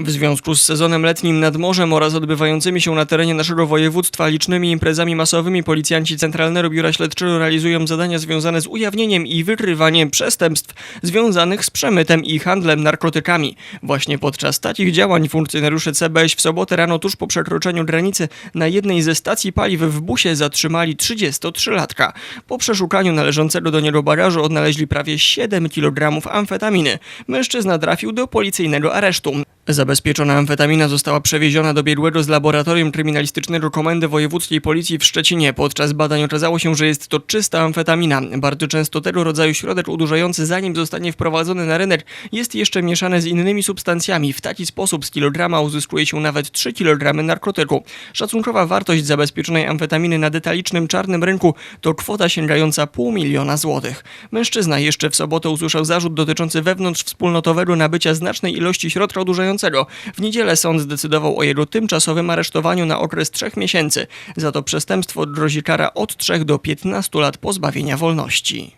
W związku z sezonem letnim nad morzem oraz odbywającymi się na terenie naszego województwa licznymi imprezami masowymi policjanci Centralnego Biura Śledczego realizują zadania związane z ujawnieniem i wykrywaniem przestępstw związanych z przemytem i handlem narkotykami. Właśnie podczas takich działań funkcjonariusze CBŚ w sobotę rano tuż po przekroczeniu granicy na jednej ze stacji paliw w busie zatrzymali 33-latka. Po przeszukaniu należącego do niego bagażu odnaleźli prawie 7 kg amfetaminy. Mężczyzna trafił do policyjnego aresztu. Zabezpieczona amfetamina została przewieziona do biegłego z laboratorium kryminalistycznego Komendy Wojewódzkiej Policji w Szczecinie. Podczas badań okazało się, że jest to czysta amfetamina. Bardzo często tego rodzaju środek udurzający, zanim zostanie wprowadzony na rynek, jest jeszcze mieszany z innymi substancjami. W taki sposób z kilograma uzyskuje się nawet 3 kg narkotyku. Szacunkowa wartość zabezpieczonej amfetaminy na detalicznym czarnym rynku to kwota sięgająca pół miliona złotych. Mężczyzna jeszcze w sobotę usłyszał zarzut dotyczący wewnątrzwspólnotowego nabycia znacznej ilości środka odurzającego. W niedzielę sąd zdecydował o jego tymczasowym aresztowaniu na okres trzech miesięcy. Za to przestępstwo grozi kara od 3 do 15 lat pozbawienia wolności.